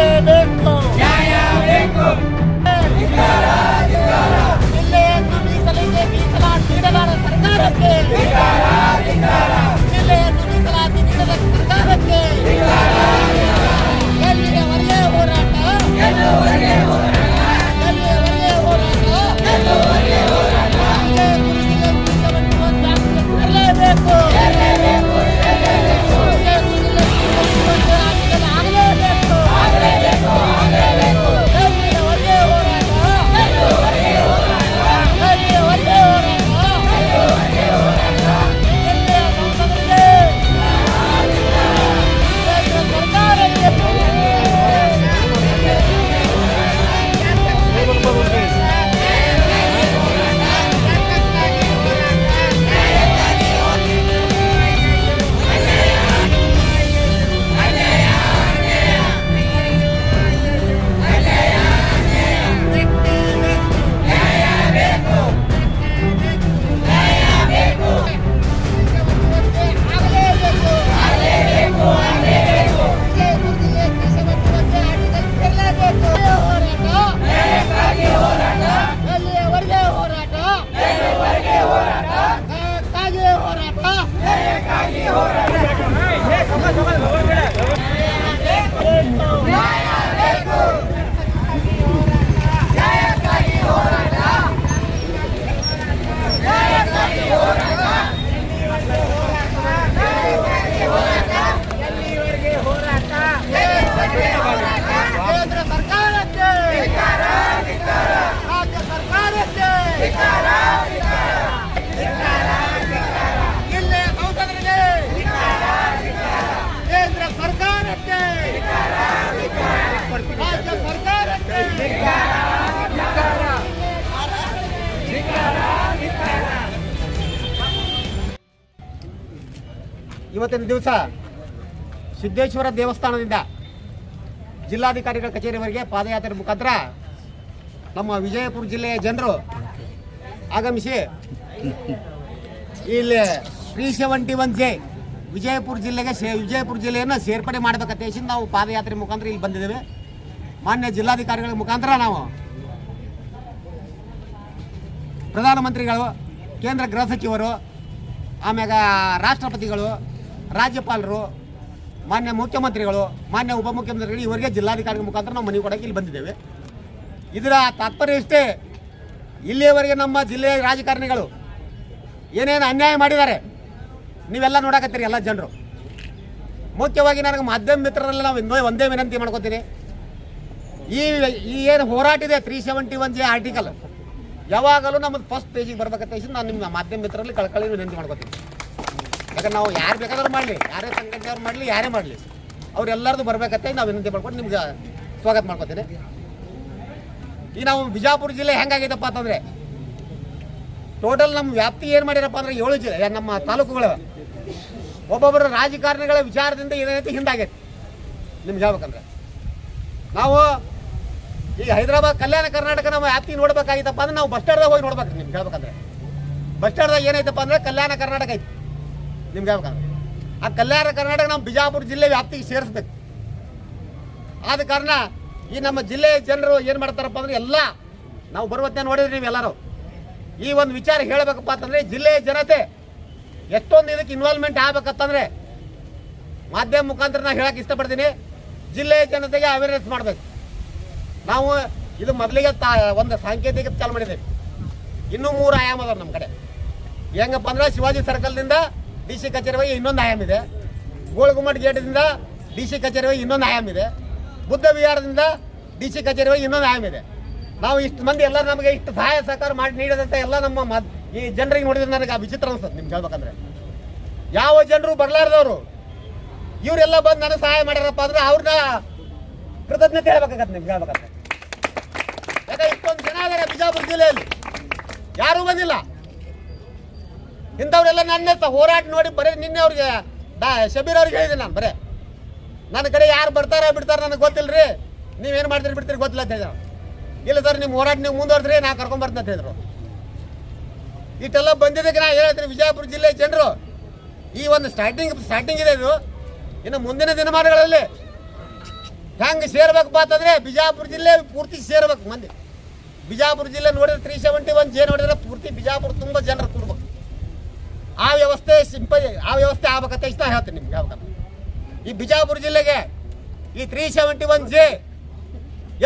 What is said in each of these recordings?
America! ಇವತ್ತಿನ ದಿವಸ ಸಿದ್ದೇಶ್ವರ ದೇವಸ್ಥಾನದಿಂದ ಜಿಲ್ಲಾಧಿಕಾರಿಗಳ ಕಚೇರಿವರೆಗೆ ಪಾದಯಾತ್ರೆ ಮುಖಾಂತರ ನಮ್ಮ ವಿಜಯಪುರ ಜಿಲ್ಲೆಯ ಜನರು ಆಗಮಿಸಿ ಇಲ್ಲಿ three seventy one J Vijayapura ಜಿಲ್ಲೆಗೆ ಸೇ ವಿಜಯಪುರ ಜಿಲ್ಲೆಯನ್ನು ಸೇರ್ಪಡೆ ಮಾಡಬೇಕಂತ ನಾವು ಪಾದಯಾತ್ರೆ ಮುಖಾಂತರ ಇಲ್ಲಿ ಬಂದಿದ್ದೇವೆ. ಮಾನ್ಯ ಜಿಲ್ಲಾಧಿಕಾರಿಗಳ ಮುಖಾಂತರ ನಾವು ಪ್ರಧಾನಮಂತ್ರಿಗಳು, ಕೇಂದ್ರ ಗೃಹ ಸಚಿವರು, ಆಮ್ಯಾಗ ರಾಷ್ಟ್ರಪತಿಗಳು, ರಾಜ್ಯಪಾಲರು, ಮಾನ್ಯ ಮುಖ್ಯಮಂತ್ರಿಗಳು, ಮಾನ್ಯ ಉಪಮುಖ್ಯಮಂತ್ರಿಗಳು ಇವರಿಗೆ ಜಿಲ್ಲಾಧಿಕಾರಿಗಳ ಮುಖಾಂತರ ನಾವು ಮನವಿ ಕೊಡೋಕೆ ಇಲ್ಲಿ ಬಂದಿದ್ದೇವೆ. ಇದರ ತಾತ್ಪರ್ಯ ಇಷ್ಟೇ, ಇಲ್ಲಿಯವರೆಗೆ ನಮ್ಮ ಜಿಲ್ಲೆಯ ರಾಜಕಾರಣಿಗಳು ಏನೇನು ಅನ್ಯಾಯ ಮಾಡಿದ್ದಾರೆ, ನೀವೆಲ್ಲ ನೋಡಕತ್ತೀರಿ ಎಲ್ಲ ಜನರು. ಮುಖ್ಯವಾಗಿ ನನಗೆ ಮಾಧ್ಯಮ ಮಿತ್ರರಲ್ಲಿ ನಾವು ಇನ್ನೂ ಒಂದೇ ವಿನಂತಿ ಮಾಡ್ಕೋತೀನಿ. ಈ ಈ ಏನು ಹೋರಾಟ ಇದೆ three seventy one J article ಯಾವಾಗಲೂ ನಮ್ಮದು ಫಸ್ಟ್ ಪೇಜಿಗೆ ಬರ್ಬೇಕಂತ ನಾನು ನಿಮ್ಮ ಮಾಧ್ಯಮ ಮಿತ್ರರಲ್ಲಿ ಕಳ್ಕೊಳ್ಳಿ ವಿನಂತಿ ಮಾಡ್ಕೋತೀನಿ. ಯಾಕಂದ್ರೆ ನಾವು ಯಾರು ಬೇಕಾದ್ರೂ ಮಾಡಲಿ, ಯಾರೇ ಸಂಘಟನೆಯವ್ರು ಮಾಡಲಿ, ಯಾರೇ ಮಾಡಲಿ ಅವರೆಲ್ಲರದು ಬರ್ಬೇಕಂತ ನಾವು ವಿನಂತಿ ಮಾಡ್ಕೊಂಡು ನಿಮ್ಗೆ ಸ್ವಾಗತ ಮಾಡ್ಕೋತೀನಿ. ಈ ನಾವು ಬಿಜಾಪುರ ಜಿಲ್ಲೆ ಹೆಂಗಾಗೈತಪ್ಪ ಅಂತಂದ್ರೆ ಟೋಟಲ್ ನಮ್ಮ ವ್ಯಾಪ್ತಿ ಏನು ಮಾಡಿರಪ್ಪ ಅಂದ್ರೆ ಏಳು ಜಿಲ್ಲೆ ನಮ್ಮ ತಾಲೂಕುಗಳು. ಒಬ್ಬೊಬ್ಬರ ರಾಜಕಾರಣಿಗಳ ವಿಚಾರದಿಂದ ಏನೈತಿ ಹಿಂದಾಗೈತಿ. ನಿಮ್ಗೆ ಹೇಳ್ಬೇಕಂದ್ರೆ. ನಾವು ಈಗ ಹೈದರಾಬಾದ್ ಕಲ್ಯಾಣ ಕರ್ನಾಟಕ ನಮ್ಮ ವ್ಯಾಪ್ತಿ ನೋಡ್ಬೇಕಾಗಿತ್ತಪ್ಪ ಅಂದ್ರೆ ನಾವು ಬಸ್ ಸ್ಟ್ಯಾಂಡ್ದಾಗ ಹೋಗಿ ನೋಡ್ಬೇಕು ನಿಮ್ಗೆ ಹೇಳ್ಬೇಕಂದ್ರೆ. ಬಸ್ ಸ್ಟ್ಯಾಂಡ್ದಾಗ ಏನೈತಪ್ಪ ಅಂದ್ರೆ ಕಲ್ಯಾಣ ಕರ್ನಾಟಕ ಐತಿ. ನಿಮ್ಗೆ ಹೇಳ್ಬೇಕಂದ್ರೆ. ಆ ಕಲ್ಯಾಣ ಕರ್ನಾಟಕ ನಮ್ಮ ಬಿಜಾಪುರ ಜಿಲ್ಲೆ ವ್ಯಾಪ್ತಿಗೆ ಸೇರಿಸ್ಬೇಕು. ಆದ ಕಾರಣ ಈ ನಮ್ಮ ಜಿಲ್ಲೆಯ ಜನರು ಏನು ಮಾಡ್ತಾರಪ್ಪ ಅಂದ್ರೆ ಎಲ್ಲ ನಾವು ಬರುವತ್ತೆ ನೋಡಿದ್ರಿ ನೀವು ಎಲ್ಲರೂ. ಈ ಒಂದು ವಿಚಾರ ಹೇಳಬೇಕಪ್ಪ ಅಂತಂದ್ರೆ ಜಿಲ್ಲೆಯ ಜನತೆ ಎಷ್ಟೊಂದು ಇದಕ್ಕೆ ಇನ್ವಾಲ್ವ್ಮೆಂಟ್ ಆಗ್ಬೇಕಂತಂದ್ರೆ ಮಾಧ್ಯಮ ಮುಖಾಂತರ ನಾನು ಹೇಳಕ್ಕೆ ಇಷ್ಟಪಡ್ತೀನಿ. ಜಿಲ್ಲೆಯ ಜನತೆಗೆ ಅವೇರ್ನೆಸ್ ಮಾಡಬೇಕು. ನಾವು ಇದು ಮೊದಲಿಗೆ ತಾ ಒಂದು ಸಾಂಕೇತಿಕ ಚಾಲು ಮಾಡಿದ್ದೇವೆ. ಇನ್ನೂ ಮೂರು ಆಯಾಮ ಅದಾವೆ ನಮ್ಮ ಕಡೆ. ಹೆಂಗಪ್ಪ ಅಂದ್ರೆ ಶಿವಾಜಿ ಸರ್ಕಲ್ದಿಂದ ಡಿ ಸಿ ಕಚೇರಿವರೆಗೆ ಇನ್ನೊಂದು ಆಯಾಮ ಇದೆ. ಗೋಳಗುಮ್ಮಟ್ ಗೇಟ್ದಿಂದ ಡಿ ಸಿ ಕಚೇರಿವರೆಗೆ ಇನ್ನೊಂದು ಆಯಾಮ ಇದೆ. ಬುದ್ಧ ವಿಹಾರದಿಂದ ಡಿ ಸಿ ಕಚೇರಿವರೆಗೆ ಇನ್ನೊಂದು ಆಯಾಮ ಇದೆ. ನಾವು ಇಷ್ಟು ಮಂದಿ ಎಲ್ಲ ನಮಗೆ ಇಷ್ಟು ಸಹಾಯ ಸಹಕಾರ ಮಾಡಿ ನೀಡಿದಂಥ ಎಲ್ಲ ನಮ್ಮ ಈ ಜನರಿಗೆ ನೋಡಿದ್ರೆ ನನಗೆ ಆ ವಿಚಿತ್ರ ಅನ್ಸುತ್ತೆ ನಿಮ್ಗೆ ಹೇಳ್ಬೇಕಂದ್ರೆ. ಯಾವ ಜನರು ಬರಲಾರ್ದವರು, ಇವರೆಲ್ಲ ಬಂದು ನನಗೆ ಸಹಾಯ ಮಾಡ್ಯಾರಪ್ಪ ಅಂದ್ರೆ ಅವ್ರನ್ನ ಕೃತಜ್ಞತೆ ಹೇಳ್ಬೇಕಾಗತ್ತೆ ನಿಮ್ಗೆ ಹೇಳ್ಬೇಕಂದ್ರೆ. ಯಾಕಂದ್ರೆ ಇಷ್ಟೊಂದು ಜನ ಇದಾರೆ ಬಿಜಾಪುರ ಜಿಲ್ಲೆಯಲ್ಲಿ. ಯಾರೂ ಬಂದಿಲ್ಲ. ಇಂಥವ್ರೆಲ್ಲ ನನ್ನ ಹೋರಾಟ ನೋಡಿ ಬರೀ ನಿನ್ನೆ ಅವ್ರಿಗೆ ಡಾ ಶಬೀರ್ ಅವ್ರಿಗೆ ಹೇಳಿದೆ ನಾನು, ಬರೇ. ನನ್ನ ಕಡೆ ಯಾರು ಬರ್ತಾರ ಬಿಡ್ತಾರೆ ನನಗೆ ಗೊತ್ತಿಲ್ಲ ರೀ ನೀವೇನು ಮಾಡ್ತೀರಿ ಬಿಡ್ತೀರಿ ಗೊತ್ತಿಲ್ಲ ಅಂತ ಹೇಳಿದ್ರು. ಇಲ್ಲ ಸರ್, ನಿಮ್ಮ ಹೋರಾಟ ನೀವು ಮುಂದುವರೆದ್ರಿ, ನಾ ಕರ್ಕೊಂಡ್ ಬರ್ತೀನಿ ಅಂತ ಹೇಳಿದ್ರು. ಇಷ್ಟೆಲ್ಲ ಬಂದಿದ್ದಕ್ಕೆ ನಾ ಹೇಳ್ತೀನಿ ವಿಜಯಪುರ ಜಿಲ್ಲೆ ಜನರು. ಈ ಒಂದು ಸ್ಟಾರ್ಟಿಂಗ್ ಸ್ಟಾರ್ಟಿಂಗ್ ಇದೆ ಇದು. ಇನ್ನು ಮುಂದಿನ ದಿನಮಾನಗಳಲ್ಲಿ ಹೆಂಗೆ ಸೇರ್ಬೇಕಪ್ಪ ಅಂತಂದರೆ ಬಿಜಾಪುರ ಜಿಲ್ಲೆ ಪೂರ್ತಿ ಸೇರ್ಬೇಕು ಮಂದಿ. ಬಿಜಾಪುರ ಜಿಲ್ಲೆ ನೋಡಿದ್ರೆ ತ್ರೀ ಸೆವೆಂಟಿ ಒನ್ ಜೆ ನೋಡಿದ್ರೆ ಪೂರ್ತಿ ಬಿಜಾಪುರ ತುಂಬ ಜನರು ತುಂಬ ಆ ವ್ಯವಸ್ಥೆ ಸಿಂಪಲ್, ಆ ವ್ಯವಸ್ಥೆ ಆಗ್ಬೇಕಂತ ಇಷ್ಟ ಹೇಳ್ತೀನಿ ನಿಮ್ಗೆ, ಯಾವಾಗ ಈ ಬಿಜಾಪುರ ಜಿಲ್ಲೆಗೆ ಈ ತ್ರೀ ಸೆವೆಂಟಿ ಒನ್ ಜೆ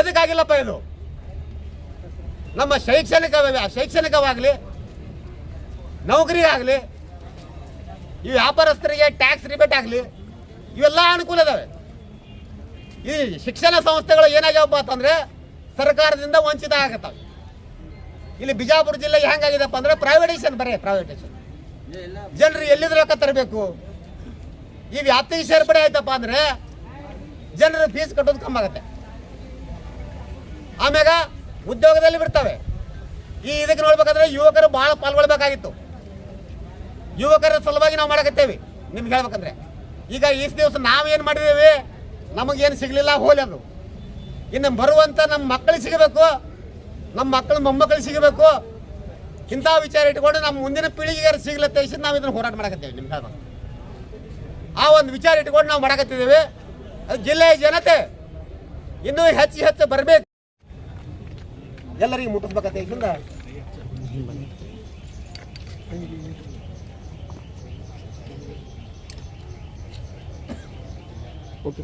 ಎದಕ್ಕಾಗಿಲ್ಲಪ್ಪ ಇದು? ನಮ್ಮ ಶೈಕ್ಷಣಿಕ ಶೈಕ್ಷಣಿಕವಾಗಲಿ ನೌಕರಿಗಾಗಲಿ ಈ ವ್ಯಾಪಾರಸ್ಥರಿಗೆ ಟ್ಯಾಕ್ಸ್ ರಿಬೇಟ್ ಆಗಲಿ, ಇವೆಲ್ಲ ಅನುಕೂಲ ಇದಾವೆ. ಈ ಶಿಕ್ಷಣ ಸಂಸ್ಥೆಗಳು ಏನಾಗ್ಯಾವಪ್ಪ ಅಂತಂದ್ರೆ ಸರ್ಕಾರದಿಂದ ವಂಚಿತ ಆಗತ್ತವೆ. ಇಲ್ಲಿ ಬಿಜಾಪುರ ಜಿಲ್ಲೆ ಹೆಂಗಾಗಿದೆಪ್ಪ ಅಂದ್ರೆ ಪ್ರೈವೇಟೈಸೇಷನ್ ಬರೀ ಪ್ರೈವೇಟೈಸೇಷನ್ ಜನರು ಎಲ್ಲಿದ್ರೆ ರೊಕ್ಕ ತರಬೇಕು. ಈ ವ್ಯಾಪ್ತಿಗೆ ಸೇರ್ಪಡೆ ಆಯ್ತಪ್ಪ ಅಂದ್ರೆ ಜನರು ಫೀಸ್ ಕಟ್ಟೋದು ಕಮ್ಮಿ ಆಗುತ್ತೆ. ಆಮ್ಯಾಗ ಉದ್ಯೋಗದಲ್ಲಿ ಬಿಡ್ತವೆ. ಈ ಇದಕ್ಕೆ ನೋಡ್ಬೇಕಂದ್ರೆ ಯುವಕರು ಬಹಳ ಪಾಲ್ಗೊಳ್ಬೇಕಾಗಿತ್ತು. ಯುವಕರ ಸಲುವಾಗಿ ನಾವು ಮಾಡಕತ್ತೇವೆ. ನಿಮ್ಗೆ ಹೇಳ್ಬೇಕಂದ್ರೆ. ಈಗ ಈ ದಿವಸ ನಾವೇನು ಮಾಡಿದೇವೆ? ನಮಗೇನು ಸಿಗಲಿಲ್ಲ ಹೋಲಿ ಅದು ಇನ್ನು ಬರುವಂಥ ನಮ್ಮ ಮಕ್ಕಳಿಗೆ ಸಿಗಬೇಕು, ನಮ್ಮ ಮಕ್ಕಳು ಮೊಮ್ಮಕ್ಕಳು ಸಿಗಬೇಕು. ಇಂಥ ವಿಚಾರ ಇಟ್ಕೊಂಡು ನಮ್ಮ ಮುಂದಿನ ಪೀಳಿಗೆಗೆ ಸಿಗ್ಲತ್ತೆ ಇಷ್ಟು ನಾವು ಇದನ್ನು ಹೋರಾಟ ಮಾಡಕತ್ತೇವೆ ನಿಮ್ಗೆ ಆ ಒಂದು ವಿಚಾರ ಇಟ್ಕೊಂಡು ನಾವು ಮಾಡಕತ್ತಿದ್ದೇವೆ. ಅದು ಜಿಲ್ಲೆಯ ಜನತೆ ಇನ್ನೂ ಹೆಚ್ಚು ಹೆಚ್ಚು ಬರಬೇಕು. ಎಲ್ಲರಿಗೂ ಮುಟ್ಟಿಸ್ಬೇಕಂತ ಇದರಿಂದ ಓಕೆ